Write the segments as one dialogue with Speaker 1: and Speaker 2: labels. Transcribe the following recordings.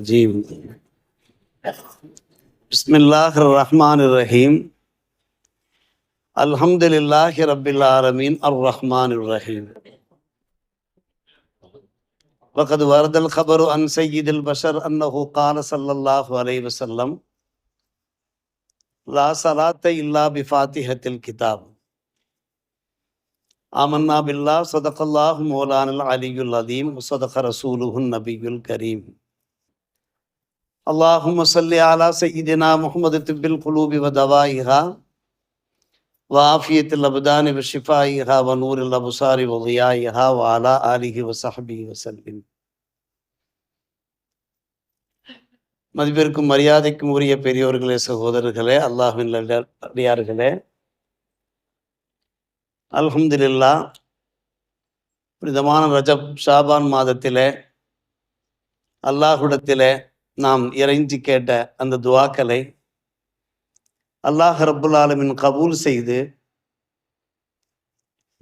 Speaker 1: الرجيم بسم الله الرحمن الرحيم الحمد لله رب العالمين الرحمن الرحيم وقد ورد الخبر عن سيد البشر أنه قال صلى الله عليه وسلم لا صلاة إلا بفاتحة الكتاب آمنا اللهم صل على سيدنا محمد طب القلوب ودوائها وعافية الأبدان وشفائها ونور الأبصار وضيائها وعلى آله وصحبه وسلم மதிப்பிற்கும் மரியாதைக்கும் உரிய பெரியோர்களே சகோதரர்களே அல்லாஹின் அடியார்களே அல்ஹம்துலில்லா புனிதமான ரஜப் ஷாபான் மாதத்திலே அல்லாஹுடத்திலே நாம் இறைஞ்சி கேட்ட அந்த துவாக்களை அல்லாஹ் ரப்புல் ஆலமின் கபூல் செய்து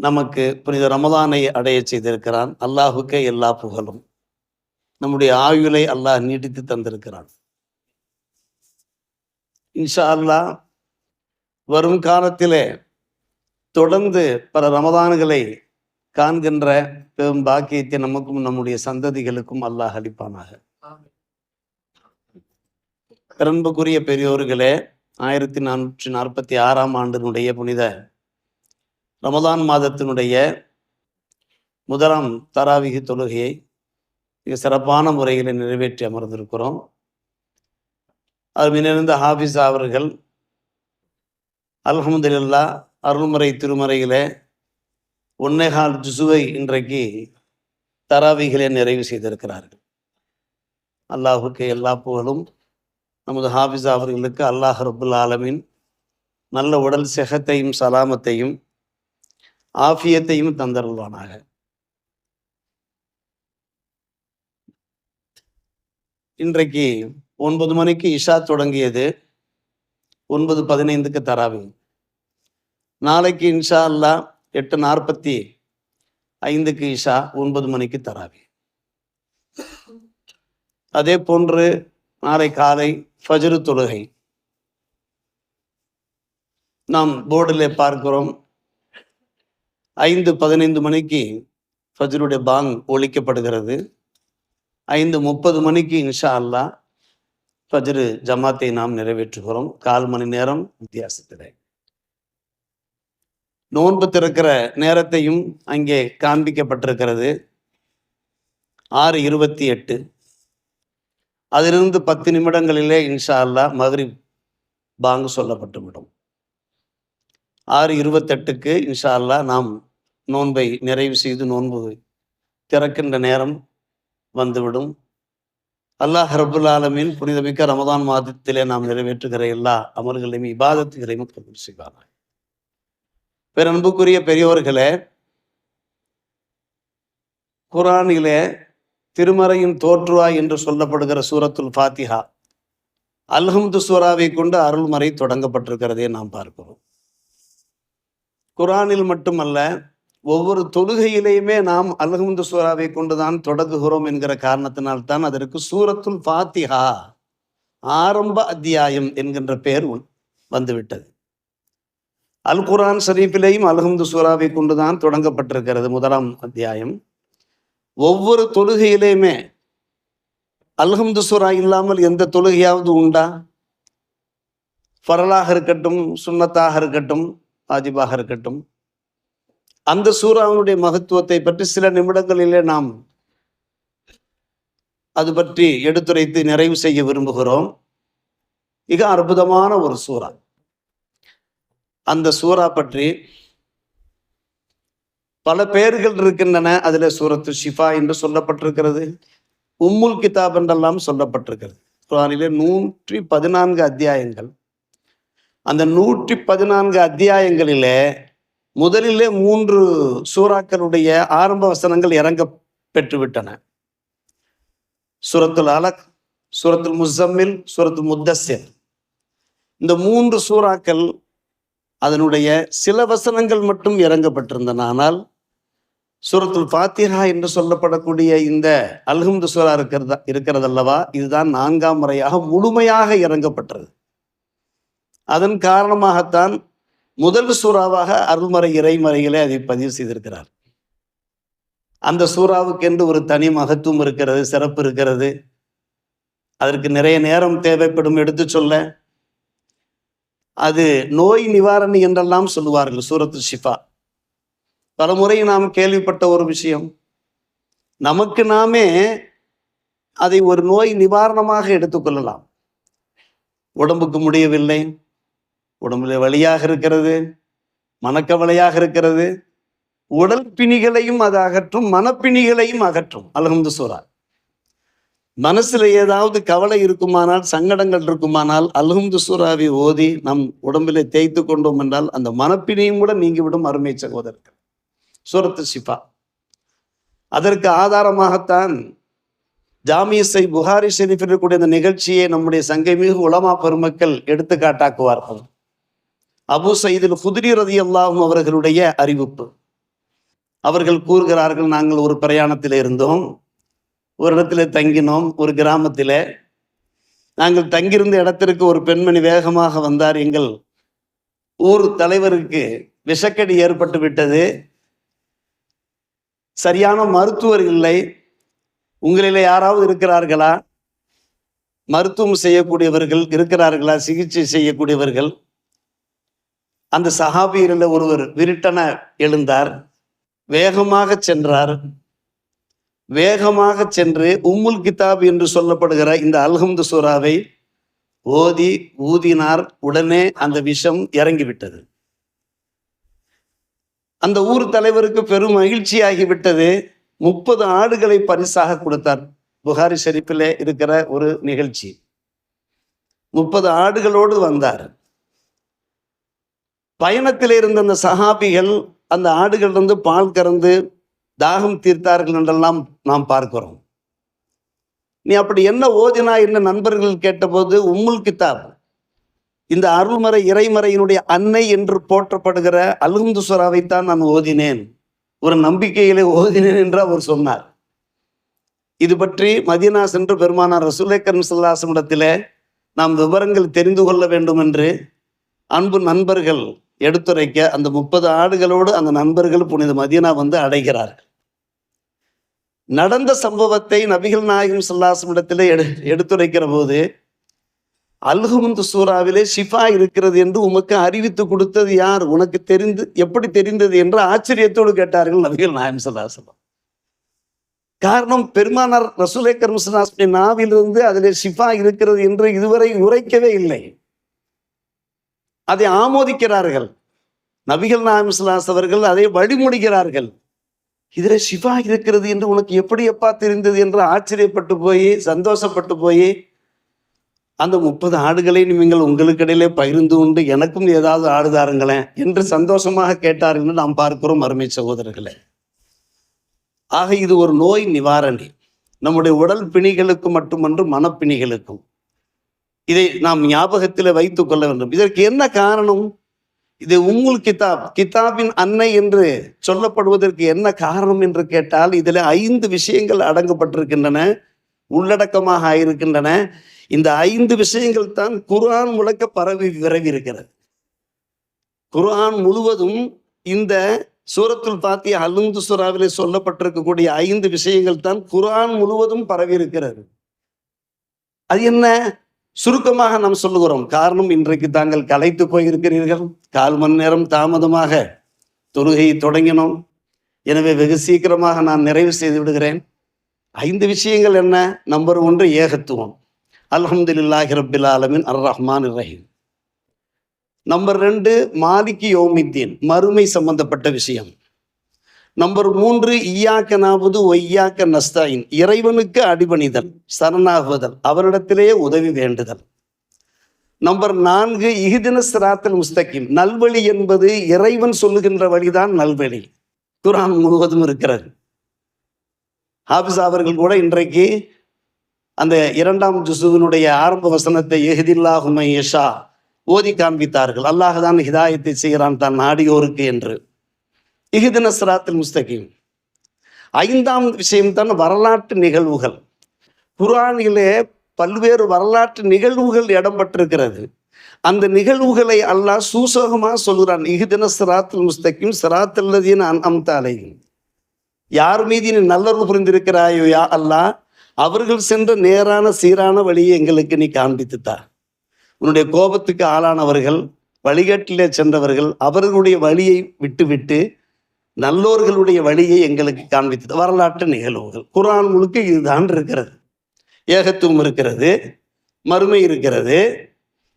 Speaker 1: நமக்கு புனித ரமதானை அடைய செய்திருக்கிறான். அல்லாஹுக்கே எல்லா புகழும். நம்முடைய ஆயுளை அல்லாஹ் நீட்டித்து தந்திருக்கிறான். இன்ஷா அல்லாஹ் வரும் காலத்திலே தொடர்ந்து பல ரமதான்களை காண்கின்ற பெரும் பாக்கியத்தை நமக்கும் நம்முடைய சந்ததிகளுக்கும் அல்லாஹ் அளிப்பானாக. பிறன்புக்குரிய பெரியோர்களே ஆயிரத்தி நானூற்றி நாற்பத்தி ஆறாம் ஆண்டினுடைய புனித ரமதான் மாதத்தினுடைய முதலாம் தராவிகி தொழுகையை மிக சிறப்பான முறையில் நிறைவேற்றி அமர்ந்திருக்கிறோம். அருமினிருந்த ஹாஃபிஸா அவர்கள் அல்ஹம்துலில்லா அருள்முறை திருமறையிலே ஒன்னேகால் ஜுசுவை இன்றைக்கு தராவிகளை நிறைவு செய்திருக்கிறார்கள். அல்லாஹுக்கு எல்லா புகழும். நமது ஹாஃபிஸ் அவர்களுக்கு அல்லாஹ் ரபுல் ஆலமின் நல்ல உடல் செகத்தையும் சலாமத்தையும் ஆஃபியத்தையும் தந்தருள்வானாக. இன்றைக்கு ஒன்பது மணிக்கு இஷா தொடங்கியது. ஒன்பது பதினைந்துக்கு தராவி நாளைக்கு இன்ஷா அல்லா எட்டு நாற்பத்தி ஐந்துக்கு இஷா ஒன்பது மணிக்கு தராவி அதே போன்று நாளை காலை ஃபஜ்ரு தொழுகை. நாம் போர்டில் பார்க்கிறோம். ஐந்து பதினைந்து மணிக்கு ஃபஜ்ருடைய பாங் ஒழிக்கப்படுகிறது. ஐந்து முப்பது மணிக்கு இன்ஷா அல்லா ஃபஜ்ரு ஜமாத்தை நாம் நிறைவேற்றுகிறோம். கால் மணி நேரம் வித்தியாசத்தில். நோன்பு திறக்கிற நேரத்தையும் அங்கே காண்பிக்கப்பட்டிருக்கிறது. ஆறு இருபத்தி எட்டு. அதிலிருந்து பத்து நிமிடங்களிலே இன்ஷா அல்லா மகரிப் பாங்கு சொல்லப்பட்டுவிடும் ஆறு இருபத்தெட்டுக்கு இன்ஷா அல்லா நாம் நோன்பை நிறைவு செய்து நோன்பு திறக்கின்ற நேரம் வந்துவிடும். அல்லாஹ் ஹர்புல் ஆலமின் புனிதமிக்க ரமதான் மாதத்திலே நாம் நிறைவேற்றுகிற எல்லா அமல்களையும் இபாதத்துகளையும் கபூல் செய்வார்கள் பெரும்புக்குரிய பெரியோர்களே குரானிலே திருமறையின் தோற்றுவாய் என்று சொல்லப்படுகிற சூரத்துல் ஃபாத்திஹா. அல்ஹம்து சூராவை கொண்டு அருள்மறை தொடங்கப்பட்டிருக்கிறதே நாம் பார்க்கிறோம். குரானில் மட்டுமல்ல ஒவ்வொரு தொழுகையிலேயுமே நாம் அல்ஹம்து சூராவை கொண்டுதான் தொடங்குகிறோம் என்கிற காரணத்தினால் தான் அதற்கு சூரத்துல் ஃபாத்திஹா ஆரம்ப அத்தியாயம் என்கின்ற பெயர் வந்துவிட்டது. அல் குரான் ஷரீஃபிலேயும் அல்ஹம்து சூராவை கொண்டுதான் தொடங்கப்பட்டிருக்கிறது முதலாம் அத்தியாயம். ஒவ்வொரு தொழுகையிலையுமே அல்ஹம்து சுரா இல்லாமல் எந்த தொழுகையாவது உண்டா? ஃபரலாக இருக்கட்டும் சுண்ணத்தாக இருக்கட்டும் வாஜிபாக இருக்கட்டும். அந்த சூறாவினுடைய மகத்துவத்தை பற்றி சில நிமிடங்களிலே நாம் அது பற்றி எடுத்துரைத்து நிறைவு செய்ய விரும்புகிறோம். மிக அற்புதமான ஒரு சூறா. அந்த சூறா பற்றி பல பெயர்கள் இருக்கின்றன. அதுல சூரத்து ஷிஃபா என்று சொல்லப்பட்டிருக்கிறது. உம்முல் கிதாப் என்றெல்லாம் சொல்லப்பட்டிருக்கிறது. குரானிலே நூற்றி பதினான்கு அத்தியாயங்கள். அந்த நூற்றி பதினான்கு அத்தியாயங்களிலே முதலிலே மூன்று சூறாக்களுடைய ஆரம்ப வசனங்கள் இறங்க பெற்றுவிட்டன. சூரத்துல் அலக் சூரத்துல் முசம்மில் சூரத்துல் முத்தசிர் இந்த மூன்று சூறாக்கள் அதனுடைய சில வசனங்கள் மட்டும் இறங்கப்பட்டிருந்தன. ஆனால் சூரத்துல் ஃபாத்திஹா என்று சொல்லப்படக்கூடிய இந்த அல்ஹம்து சூரா இருக்கிறதா இருக்கிறதல்லவா? இதுதான் நான்காம் முறையாக முழுமையாக இறங்கப்பட்டது. அதன் காரணமாகத்தான் முதல் சூறாவாக அருள்மறை இறைமறையிலே அதை பதிவு செய்திருக்கிறார். அந்த சூறாவுக்கென்று ஒரு தனி மகத்துவம் இருக்கிறது சிறப்பு இருக்கிறது. அதற்கு நிறைய நேரம் தேவைப்படும் எடுத்து சொல்ல. அது நோய் நிவாரணி என்றெல்லாம் சொல்லுவார்கள் சூரத்து ஷிஃபா. பலமுறை நாம் கேள்விப்பட்ட ஒரு விஷயம். நமக்கு நாமே அதை ஒரு நோய் நிவாரணமாக எடுத்துக்கொள்ளலாம் உடம்புக்கு முடியவில்லை. உடம்புல வலியாக இருக்கிறது. மனக்கவலையாக இருக்கிறது. உடல் பிணிகளையும் அது அகற்றும். மனப்பிணிகளையும் அகற்றும். அலகந்து சூரா. மனசுல ஏதாவது கவலை இருக்குமானால் சங்கடங்கள் இருக்குமானால் அல்ஹம்து சூறாவை ஓதி நம் உடம்பிலே தேய்த்து கொண்டோம் என்றால் அந்த மனப்பிணியும் கூட நீங்கிவிடும் அருமை சகோதரர்கள். சூரத்து சிஃபா அதற்கு ஆதாரமாகத்தான் ஜாமியசை புகாரி ஷெரீஃபில் இருக்கக்கூடிய இந்த நிகழ்ச்சியை நம்முடைய சங்கைமிகு உலமா பெருமக்கள் எடுத்துக்காட்டாக்குவார்கள். அபு சயீதில் குதிரி ரதி அல்லாஹும் அவர்களுடைய அறிவிப்பு. அவர்கள் கூறுகிறார்கள் நாங்கள் ஒரு பிரயாணத்தில் இருந்தோம் ஒரு இடத்துல தங்கினோம் ஒரு கிராமத்தில். நாங்கள் தங்கியிருந்த இடத்திற்கு ஒரு பெண்மணி வேகமாக வந்தார். எங்கள் ஊர் தலைவருக்கு விஷக்கடி ஏற்பட்டு விட்டது. சரியான மருத்துவர் இல்லை. உங்களில் யாராவது இருக்கிறார்களா? மருத்துவம் செய்யக்கூடியவர்கள் இருக்கிறார்களா? சிகிச்சை செய்யக்கூடியவர்கள்? அந்த சஹாபியரில் ஒருவர் விருட்டன எழுந்தார். வேகமாக சென்றார். வேகமாக சென்று உம்முல் கிதாப் என்று சொல்லப்படுகிற இந்த அல்ஹம்து சூராவை ஓதி ஊதினார். உடனே அந்த விஷம் இறங்கிவிட்டது. அந்த ஊர் தலைவருக்கு பெரும் மகிழ்ச்சியாகிவிட்டது. முப்பது ஆடுகளை பரிசாக கொடுத்தார். புகாரி ஷெரீஃபிலே இருக்கிற ஒரு நிகழ்ச்சி. முப்பது ஆடுகளோடு வந்தார். பயணத்தில் இருந்த அந்த சஹாபிகள் அந்த ஆடுகளிலிருந்து பால் கறந்து தாகம் தீர்த்தார்கள் என்றெல்லாம் நாம் பார்க்கிறோம். நீ அப்படி என்ன ஓதினா என்ன நண்பர்கள் கேட்டபோது உம்முல் கித்தாப் இந்த அருள்மறை இறைமறையினுடைய அன்னை என்று போற்றப்படுகிற அலுந்துசுராவைத்தான் நான் ஓதினேன். ஒரு நம்பிக்கையிலே ஓதினேன் என்று அவர் சொன்னார். இது பற்றி மதீனா சென்று பெருமானார் ரசூலேக்கர் சல்லாசமிடத்திலே நாம் விவரங்கள் தெரிந்து கொள்ள வேண்டும் என்று அன்பு நண்பர்கள் எடுத்துரைக்க அந்த முப்பது ஆடுகளோடு அந்த நண்பர்கள் புனித மதீனா வந்து அடைகிறார்கள். நடந்த சம்பவத்தை நபிகள் நாயகம் சல்லாசமிடத்திலே எடு எடுத்துரைக்கிற போது அல்ஹமுந்து சூறாவிலே ஷிஃபா இருக்கிறது என்று உமக்கு அறிவித்து கொடுத்தது யார்? உனக்கு தெரிந்து எப்படி தெரிந்தது என்று ஆச்சரியத்தோடு கேட்டார்கள் நபிகள் நாயம் சல்லாசலம் காரணம் பெருமானார் ரசூலேக்கர் முஸ்லாஸ்மி நாவிலிருந்து அதிலே ஷிஃபா இருக்கிறது என்று இதுவரை உரைக்கவே இல்லை. அதை ஆமோதிக்கிறார்கள். நபிகள் நாயம் அவர்கள் அதை வழிமுடிகிறார்கள். இதுல ஷிஃபா இருக்கிறது என்று உனக்கு எப்படி எப்பா தெரிந்தது என்று ஆச்சரியப்பட்டு போய் சந்தோஷப்பட்டு போய் அந்த முப்பது ஆடுகளை நீங்கள் உங்களுக்கு இடையிலே பகிர்ந்து உண்டு எனக்கும் ஏதாவது ஆடுதாருங்களேன் என்று சந்தோஷமாக கேட்டார்கள் என்று நாம் பார்க்கிறோம் அருமை சகோதரர்களே. ஆக இது ஒரு நோய் நிவாரணி. நம்முடைய உடல் பிணிகளுக்கு மட்டுமன்று மனப்பிணிகளுக்கும். இதை நாம் ஞாபகத்தில் வைத்துக் கொள்ள வேண்டும். இதற்கு என்ன காரணம்? இது உங்கள் கிதாப் கிதாபின் அன்னை என்று சொல்லப்படுவதற்கு என்ன காரணம் என்று கேட்டால் இதில் ஐந்து விஷயங்கள் அடங்கப்பட்டிருக்கின்றன. உள்ளடக்கமாக ஆயிருக்கின்றன. இந்த ஐந்து விஷயங்கள் தான் குர்ஆன் முழக்க பரவி விரவி இருக்கிறது. குர்ஆன் முழுவதும் இந்த சூரத்துல் பாத்திய அலுந்து சுறாவிலே சொல்லப்பட்டிருக்கக்கூடிய ஐந்து விஷயங்கள் தான் குரான் முழுவதும் பரவி இருக்கிறது. அது என்ன? சுருக்கமாக நாம் சொல்லுகிறோம். காரணம் இன்றைக்கு தாங்கள் கலைத்து போயிருக்கிறீர்கள். கால் மணி நேரம் தாமதமாக தொழுகையை தொடங்கினோம். எனவே வெகு சீக்கிரமாக நான் நிறைவு செய்து விடுகிறேன். ஐந்து விஷயங்கள் என்ன? நம்பர் ஒன்று ஏகத்துவம். அல்ஹம்துலில்லாஹி ரபில் ஆலமின் அர் ரஹ்மான் ரஹீம். நம்பர் ரெண்டு மாலிக்கு யோமித்தீன் மறுமை சம்பந்தப்பட்ட விஷயம். நம்பர் மூன்று ஈயாக்க நாவது ஒய்யாக்க நஸ்தாயின் இறைவனுக்கு அடிபணிதல் சரணாகுதல் அவரிடத்திலேயே உதவி வேண்டுதல். நம்பர் நான்கு இஹிதின சிராத்தல் முஸ்தகிம் நல்வழி என்பது இறைவன் சொல்லுகின்ற வழிதான் நல்வழி. குரான் முழுவதும் இருக்கிறது. ஹாபிஸ் அவர்கள் கூட இன்றைக்கு அந்த இரண்டாம் ஜுசுவினுடைய ஆரம்ப வசனத்தை எஹிதில்லா ஹுமை யஷா ஓதி காண்பித்தார்கள். அல்லாஹ் தான் ஹிதாயத்தை செய்கிறான் தான் நாடியோருக்கு என்று. இஹிதின சிராத்தில் முஸ்தகிம். ஐந்தாம் விஷயம்தான் வரலாற்று நிகழ்வுகள். குரானிலே பல்வேறு வரலாற்று நிகழ்வுகள் இடம்பெற்றிருக்கிறது. அந்த நிகழ்வுகளை அல்லாஹ் சூசகமாக சொல்கிறான். இஹிதின சிராத்துல் முஸ்தகிம் சிராத்தல்லதீன் அம்தாலையும் யார் மீது நீ நல்லுறவு புரிந்திருக்கிறாயோ யா அல்லா அவர்கள் சென்ற நேரான சீரான வழியை எங்களுக்கு நீ காண்பித்துத்தா. உன்னுடைய கோபத்துக்கு ஆளானவர்கள் வழிகாட்டிலே சென்றவர்கள் அவர்களுடைய வழியை விட்டுவிட்டு நல்லோர்களுடைய வழியை எங்களுக்கு காண்பித்தது வரலாற்று நிகழ்வுகள். குரான் முழுக்க இதுதான் இருக்கிறது. ஏகத்துவம் இருக்கிறது மறுமை இருக்கிறது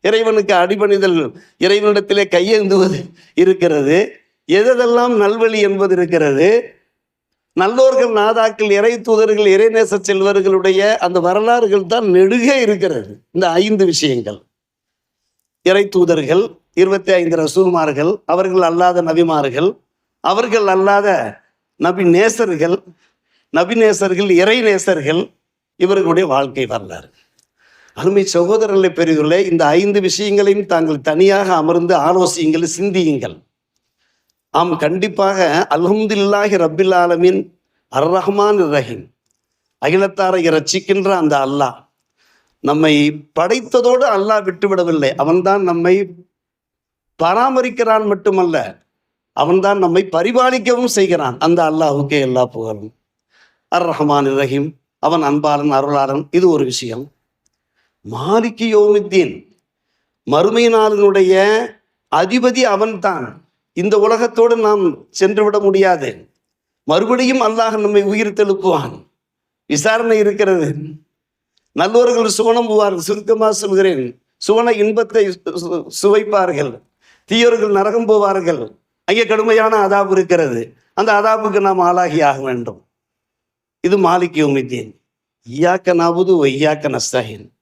Speaker 1: இறைவனுக்கு அடிபணிதல் இறைவனிடத்திலே கையேந்துவது இருக்கிறது. எதெல்லாம் நல்வழி என்பது இருக்கிறது நல்லோர்கள் நாதாக்கள் இறை தூதர்கள் இறைநேச செல்வர்களுடைய அந்த வரலாறுகள் தான் நெடுக இருக்கிறது. இந்த ஐந்து விஷயங்கள். இறை தூதர்கள் இருபத்தி ஐந்து ரசூமார்கள் அவர்கள் அல்லாத நபிமார்கள் அவர்கள் அல்லாத நபி நேசர்கள் நபிநேசர்கள் இறை நேசர்கள் இவர்களுடைய வாழ்க்கை வரலாறு. அருமை சகோதரர்களை பெரிதுள்ள இந்த ஐந்து விஷயங்களையும் தாங்கள் தனியாக அமர்ந்து ஆலோசியுங்கள் சிந்தியுங்கள். ஆம் கண்டிப்பாக அல்ஹம்துலில்லாஹி ரபில் ஆலமின் அர் ரஹ்மான் ரஹீம் அகிலத்தாரை ரட்சிக்கின்ற அந்த அல்லாஹ் நம்மை படைத்ததோடு அல்லாஹ் விட்டுவிடவில்லை. அவன்தான் நம்மை பராமரிக்கிறான் மட்டுமல்ல அவன்தான் நம்மை பரிபாலிக்கவும் செய்கிறான். அந்த அல்லாஹுக்கே எல்லா புகழும். அர் ரஹ்மான் ரஹீம் அவன் அன்பாளன் அருளாளன் இது ஒரு விஷயம். மாலிக்கு யோமித்தீன் மறுமை நாளினுடைய அதிபதி அவன்தான். இந்த உலகத்தோடு நாம் சென்று விட முடியாது. மறுபடியும் அல்லாஹ் நம்மை உயிர் தெழுப்புவான் விசாரணை இருக்கிறது. நல்லவர்கள் சுவனம் போவார்கள் சுருக்கமாக சொல்கிறேன். சுவன இன்பத்தை சு- சுவைப்பார்கள். தீயோர்கள் நரகம் போவார்கள். அங்கே கடுமையான அதாபு இருக்கிறது. அந்த அதாபுக்கு நாம் ஆளாகி ஆக வேண்டும். இது மாலிக் யோமித்தீன். ஈயாக்க நாபுது ஒய்யாக்க நஸ்தஹின்.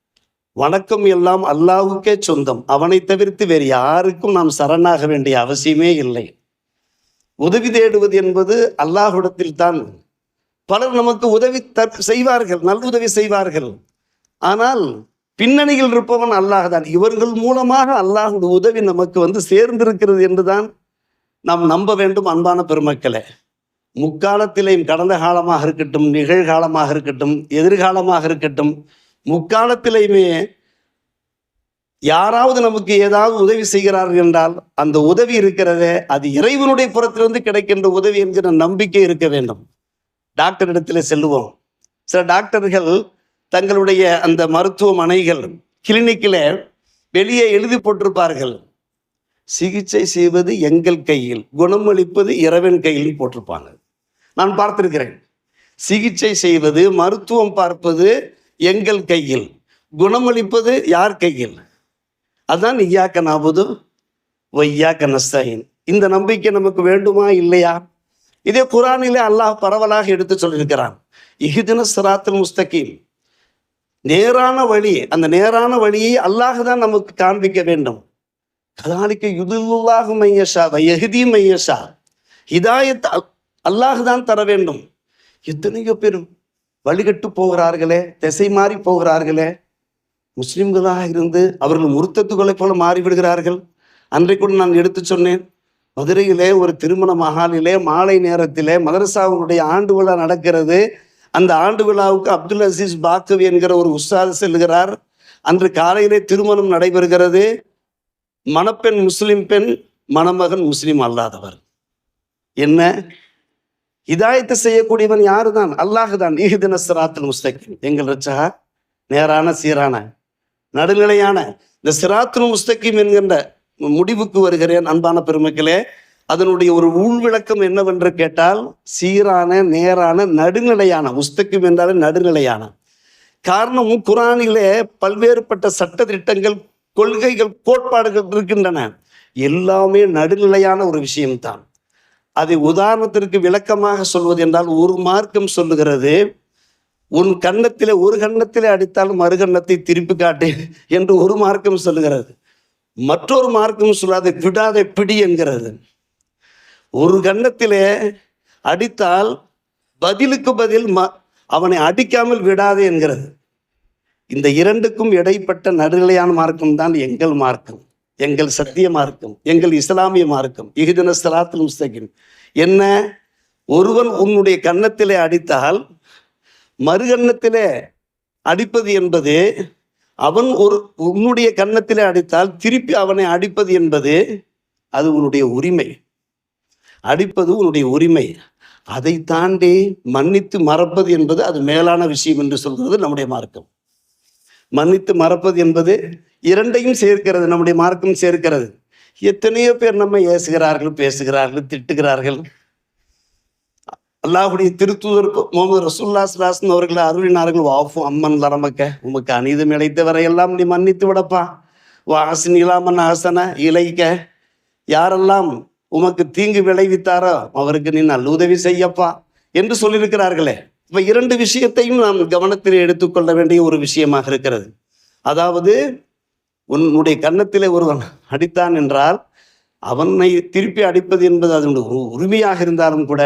Speaker 1: வணக்கம் எல்லாம் அல்லாஹுக்கே சொந்தம். அவனை தவிர்த்து வேறு யாருக்கும் நாம் சரணாக வேண்டிய அவசியமே இல்லை. உதவி தேடுவது என்பது அல்லாஹுடத்தில் தான் பலர் நமக்கு உதவி த செய்வார்கள் நல்லுதவி செய்வார்கள். ஆனால் பின்னணியில் இருப்பவன் அல்லாஹ் தான் இவர்கள் மூலமாக அல்லாஹுடைய உதவி நமக்கு வந்து சேர்ந்திருக்கிறது என்றுதான் நாம் நம்ப வேண்டும் அன்பான பெருமக்களே. முக்காலத்திலேயும் கடந்த காலமாக இருக்கட்டும் நிகழ்காலமாக இருக்கட்டும் எதிர்காலமாக இருக்கட்டும் முக்காலத்திலேயுமே யாராவது நமக்கு ஏதாவது உதவி செய்கிறார்கள் என்றால் அந்த உதவி இருக்கிறதே அது இறைவனுடைய புறத்திலிருந்து கிடைக்கின்ற உதவி என்கிற நம்பிக்கை இருக்க வேண்டும். டாக்டர் இடத்துல செல்லுவோம். சில டாக்டர்கள் தங்களுடைய அந்த மருத்துவமனைகள் கிளினிக்கில் வெளியே எழுதி போட்டிருப்பார்கள். சிகிச்சை செய்வது எங்கள் கையில் குணமளிப்பது இறைவன் கையில் போட்டிருப்பாங்க. நான் பார்த்திருக்கிறேன். சிகிச்சை செய்வது மருத்துவம் பார்ப்பது எங்கள் கையில். குணமளிப்பது யார் கையில்? அதான் ஐயாக்க நாபுது வையாக்க நஸ்தாயின். இந்த நம்பிக்கை நமக்கு வேண்டுமா இல்லையா? இதே குரானிலே அல்லாஹ் பரவலாக எடுத்து சொல்லியிருக்கிறான். இஹ்தின சிராத்துல் முஸ்தகீம். நேரான வழி அந்த நேரான வழியை அல்லாஹ் தான் நமக்கு காண்பிக்க வேண்டும். கதாலிக்க யுதுல்லாஹு மையஷா எஹுதி மையஷா. ஹிதாயத் அல்லாஹ் தான் தர வேண்டும். எத்தனையோ பேரும் வழிகட்டு போகிறார்களே திசை மாறி போகிறார்களே. முஸ்லிம்களாக இருந்து அவர்கள் முருத்தத்துக்களைப் போல மாறிவிடுகிறார்கள். அன்றைக்கு நான் எடுத்து சொன்னேன் மதுரையிலே ஒரு திருமண மகாலிலே மாலை நேரத்திலே மதரசாவுடைய ஆண்டு விழா நடக்கிறது. அந்த ஆண்டு விழாவுக்கு அப்துல் அசீஸ் பாக்கவி என்கிற ஒரு உஸ்தாது செல்கிறார். அன்று காலையிலே திருமணம் நடைபெறுகிறது. மணப்பெண் முஸ்லிம் பெண் மணமகன் முஸ்லிம் அல்லாதவர். என்ன? இதாயத்தை செய்யக்கூடியவன் யாரு தான் அல்லாஹு தான் ஈஹிதின சிராத்தல் முஸ்தகிம். எங்கள் ரச்சகா நேரான சீரான நடுநிலையான. இந்த சிராத்துல் முஸ்தகிம் என்கின்ற முடிவுக்கு வருகிறேன் அன்பான பெருமக்களே. அதனுடைய ஒரு உள்விளக்கம் என்னவென்று கேட்டால் சீரான நேரான நடுநிலையான. முஸ்தகிம் என்றாலே நடுநிலையான. காரணம் குரானிலே பல்வேறுபட்ட சட்ட திட்டங்கள் கொள்கைகள் கோட்பாடுகள் இருக்கின்றன. எல்லாமே நடுநிலையான ஒரு விஷயம்தான். அதை உதாரணத்திற்கு விளக்கமாக சொல்வது என்றால் ஒரு மார்க்கம் சொல்லுகிறது உன் கன்னத்தில் ஒரு கன்னத்தில் அடித்தாலும் மறு கன்னத்தை திருப்பி காட்டு என்று ஒரு மார்க்கம் சொல்லுகிறது. மற்றொரு மார்க்கம் சொல்லாத விடாத பிடி என்கிறது. ஒரு கன்னத்திலே அடித்தால் பதிலுக்கு பதில் ம அவனை அடிக்காமல் விடாது என்கிறது. இந்த இரண்டுக்கும் இடைப்பட்ட நடுநிலையான மார்க்கம் தான் எங்கள் மார்க்கம். எங்கள் சத்திய மார்க்கம் எங்கள் இஸ்லாமிய மார்க்கம் இஹ்தின ஸிராத்துல் முஸ்தகிம். என்ன? ஒருவன் உன்னுடைய கன்னத்திலே அடித்தால் மறுகன்னத்திலே அடிப்பது என்பது அவன் ஒரு உன்னுடைய கன்னத்திலே அடித்தால் திருப்பி அவனை அடிப்பது என்பது அது உன்னுடைய உரிமை. அடிப்பது உன்னுடைய உரிமை. அதை தாண்டி மன்னித்து மறப்பது என்பது அது மேலான விஷயம் என்று சொல்கிறது நம்முடைய மார்க்கம். மன்னித்து மறப்பது என்பது இரண்டையும் சேர்க்கிறது நம்முடைய மார்க்கம் சேர்க்கிறது. எத்தனையோ பேர் நம்ம ஏசுகிறார்கள் பேசுகிறார்கள் திட்டுகிறார்கள். அல்லாஹுடைய திருத்தூதர் முகமது ரசூல்லா சுலாசன் அவர்கள் அருளினார்கள். வாஃபு அம்மன் லரமக்க உமக்கு அநீதம் இழைத்தவரை எல்லாம் நீ மன்னித்து விடப்பா. வாசின் இலாமன் ஆசன இலைக்க. யாரெல்லாம் உமக்கு தீங்கு விளைவித்தாரோ அவருக்கு நீ நல்ல உதவி செய்யப்பா. என்று சொல்லியிருக்கிறார்களே. இப்ப இரண்டு விஷயத்தையும் நாம் கவனத்தில் எடுத்துக்கொள்ள வேண்டிய ஒரு விஷயமாக இருக்கிறது. அதாவது உன்னுடைய கன்னத்திலே ஒருவன் அடித்தான் என்றால் அவனை திருப்பி அடிப்பது என்பது அதனுடைய ஒரு உரிமையாக இருந்தாலும் கூட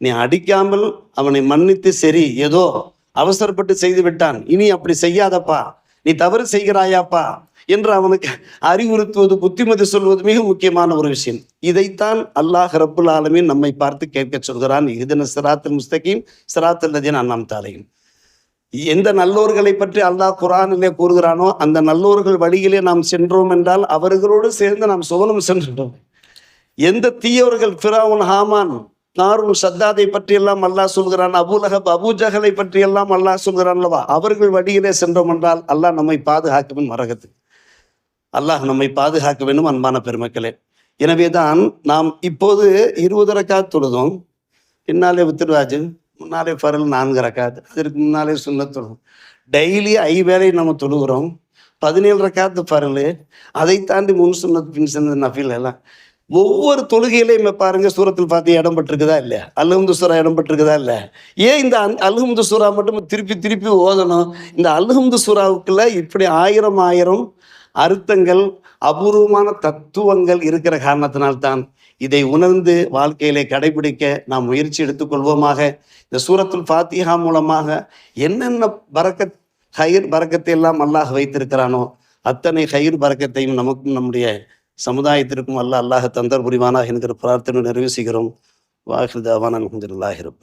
Speaker 1: நீ அடிக்காமல் அவனை மன்னித்து சரி ஏதோ அவசரப்பட்டு செய்து விட்டான் இனி அப்படி செய்யாதப்பா நீ தவறு செய்கிறாயாப்பா என்று அவனுக்கு அறிவுறுத்துவது புத்திமதி சொல்வது மிக முக்கியமான ஒரு விஷயம். இதைத்தான் அல்லாஹ் ரபுல் ஆலமின் நம்மை பார்த்து கேட்க சொல்கிறான். இதுன சிராத்தில் முஸ்தகீம் சிராத்தில் நதின் அண்ணாம் தாலையும் எந்த நல்லோர்களை பற்றி அல்லாஹ் குரானிலே கூறுகிறானோ அந்த நல்லோர்கள் வழியிலே நாம் சென்றோம் என்றால் அவர்களோடு சேர்ந்து நாம் சுவனம் சென்றோம். எந்த தீயவர்கள் ஃபிரவுன் ஹாமான் நாரும் சத்தாதை பற்றியெல்லாம் அல்லாஹ் சொல்கிறான் அபூலகப் அபூஜகலை பற்றியெல்லாம் அல்லாஹ் சொல்கிறான் அல்லவா? அவர்கள் வழியிலே சென்றோம் என்றால் அல்லாஹ் நம்மை பாதுகாக்கவும் மரகத்து அல்லாஹ் நம்மை பாதுகாக்க வேண்டும் அன்பான பெருமக்களே. எனவேதான் நாம் இப்போது இருபது ரக்காத் தொழுதும். பின்னாலே வித்துருவாஜு. முன்னாலே பரல் நான்கு ரக்காத்து. அதற்கு முன்னாலே சுண்ணத்துறோம் டெய்லி ஐ வேலையை நம்ம தொழுகிறோம். பதினேழு ரக்காத்து பரல் அதை தாண்டி முன் சுண்ணத் பின் சொன்னது நஃபில் எல்லாம். ஒவ்வொரு தொழுகையிலையும் பாருங்க சூரத்தில் பார்த்து இடம் பெற்றிருக்குதா இல்லையா? அல்ஹம்து சூரா இடம் பெற்றிருக்குதா இல்ல ஏன் இந்த அல்- அல்ஹம்து சூரா மட்டும் திருப்பி திருப்பி ஓதணும்? இந்த அல்ஹம்து சூறாவுக்குள்ள இப்படி ஆயிரம் ஆயிரம் அர்த்தங்கள் அபூர்வமான தத்துவங்கள் இருக்கிற காரணத்தினால்தான் இதை உணர்ந்து வாழ்க்கையிலே கடைபிடிக்க நாம் முயற்சி எடுத்துக்கொள்வோமாக. இந்த சூரத்துல் ஃபாத்திஹா மூலமாக என்னென்ன பறக்கத் ஹயிர் பறக்கத்தை எல்லாம் அல்லாஹ் வைத்திருக்கிறானோ அத்தனை ஹயிர் பரக்கத்தையும் நமக்கும் நம்முடைய சமுதாயத்திற்கும் அல்லாஹ் அல்லாஹ் தந்தர் புரிவானா என்கிற பிரார்த்தனை நிறைவு செய்கிறோம். வாஹிர் தாவான் அலமதுல்லாஹிரப்